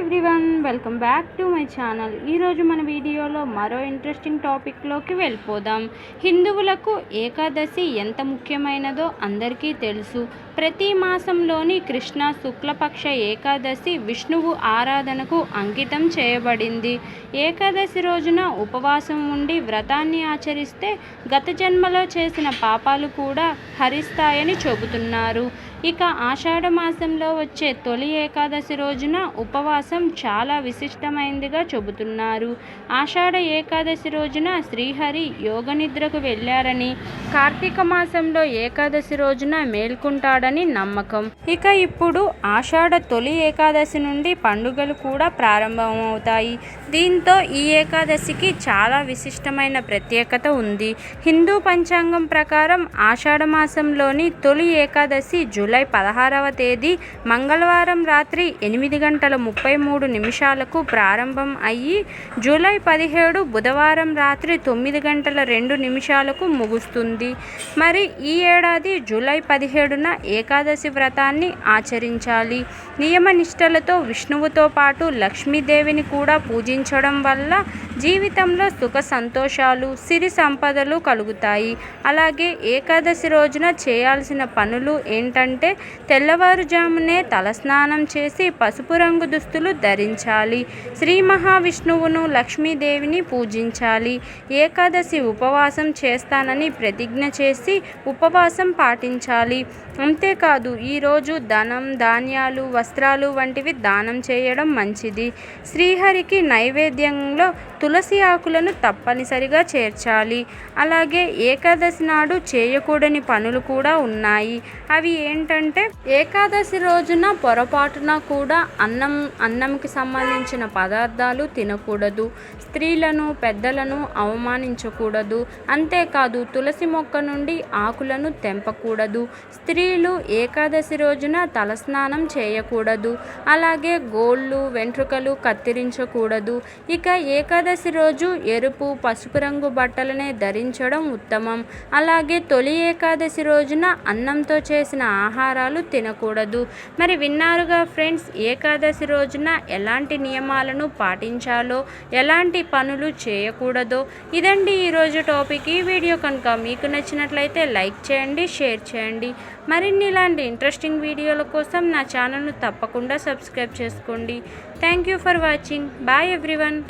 Everyone welcome back to my channel. ఈరోజు మన వీడియోలో మరో ఇంట్రెస్టింగ్ టాపిక్లోకి వెళ్ళిపోదాం. హిందువులకు ఏకాదశి ఎంత ముఖ్యమైనదో అందరికీ తెలుసు. ప్రతి మాసంలోని కృష్ణ శుక్లపక్ష ఏకాదశి విష్ణువు ఆరాధనకు అంకితం చేయబడింది. ఏకాదశి రోజున ఉపవాసం ఉండి వ్రతాన్ని ఆచరిస్తే గత జన్మలో చేసిన పాపాలు కూడా హరిస్తాయని చెబుతున్నారు. ఇక ఆషాఢ మాసంలో వచ్చే తొలి ఏకాదశి రోజున ఉపవాసం చాలా విశిష్టమైనదిగా చెబుతున్నారు. ఆషాఢ ఏకాదశి రోజున శ్రీహరి యోగ నిద్రకు వెళ్ళారని కార్తీక మాసంలో ఏకాదశి రోజున మేల్కొంటాడని నమ్మకం. ఇక ఇప్పుడు ఆషాఢ తొలి ఏకాదశి నుండి పండుగలు కూడా ప్రారంభమవుతాయి. దీంతో ఈ ఏకాదశికి చాలా విశిష్టమైన ప్రత్యేకత ఉంది. హిందూ పంచాంగం ప్రకారం ఆషాఢ మాసంలోని తొలి ఏకాదశి జూలై జూలై పదహారవ తేదీ మంగళవారం రాత్రి ఎనిమిది గంటల ముప్పై మూడు నిమిషాలకు ప్రారంభం అయ్యి జూలై పదిహేడు బుధవారం రాత్రి తొమ్మిది గంటల రెండు నిమిషాలకు ముగుస్తుంది. మరి ఈ ఏడాది జూలై పదిహేడున ఏకాదశి వ్రతాన్ని ఆచరించాలి. నియమనిష్టలతో విష్ణువుతో పాటు లక్ష్మీదేవిని కూడా పూజించడం వల్ల జీవితంలో సుఖ సంతోషాలు సిరి సంపదలు కలుగుతాయి. అలాగే ఏకాదశి రోజున చేయాల్సిన పనులు ఏంటంటే అంటే తెల్లవారుజామునే తలస్నానం చేసి పసుపు రంగు దుస్తులు ధరించాలి. శ్రీ మహావిష్ణువును లక్ష్మీదేవిని పూజించాలి. ఏకాదశి ఉపవాసం చేస్తానని ప్రతిజ్ఞ చేసి ఉపవాసం పాటించాలి. అంతేకాదు ఈరోజు ధనం ధాన్యాలు వస్త్రాలు వంటివి దానం చేయడం మంచిది. శ్రీహరికి నైవేద్యంలో తులసి ఆకులను తప్పనిసరిగా చేర్చాలి. అలాగే ఏకాదశి నాడు చేయకూడని పనులు కూడా ఉన్నాయి. అవి ఏంటంటే ఏకాదశి రోజున పొరపాటున కూడా అన్నం అన్నంకి సంబంధించిన పదార్థాలు తినకూడదు. స్త్రీలను పెద్దలను అవమానించకూడదు. అంతేకాదు తులసి మొక్క నుండి ఆకులను తెంపకూడదు. స్త్రీలు ఏకాదశి రోజున తలస్నానం చేయకూడదు. అలాగే గోళ్ళు వెంట్రుకలు కత్తిరించకూడదు. ఇక ఏకాదశి రోజు ఎరుపు పసుపు రంగు బట్టలనే ధరించడం ఉత్తమం. అలాగే తొలి ఏకాదశి రోజున అన్నంతో చేసిన ఆహారం ఆహారాలు తినకూడదు. మరి విన్నారుగా ఫ్రెండ్స్ ఏకాదశి రోజున ఎలాంటి నియమాలను పాటించాలో ఎలాంటి పనులు చేయకూడదో? ఇదండి ఈరోజు టాపిక్. ఈ వీడియో కనుక మీకు నచ్చినట్లయితే లైక్ చేయండి షేర్ చేయండి. మరిన్ని ఇలాంటి ఇంట్రెస్టింగ్ వీడియోల కోసం నా ఛానల్ను తప్పకుండా సబ్స్క్రైబ్ చేసుకోండి. Thank you for watching. Bye everyone.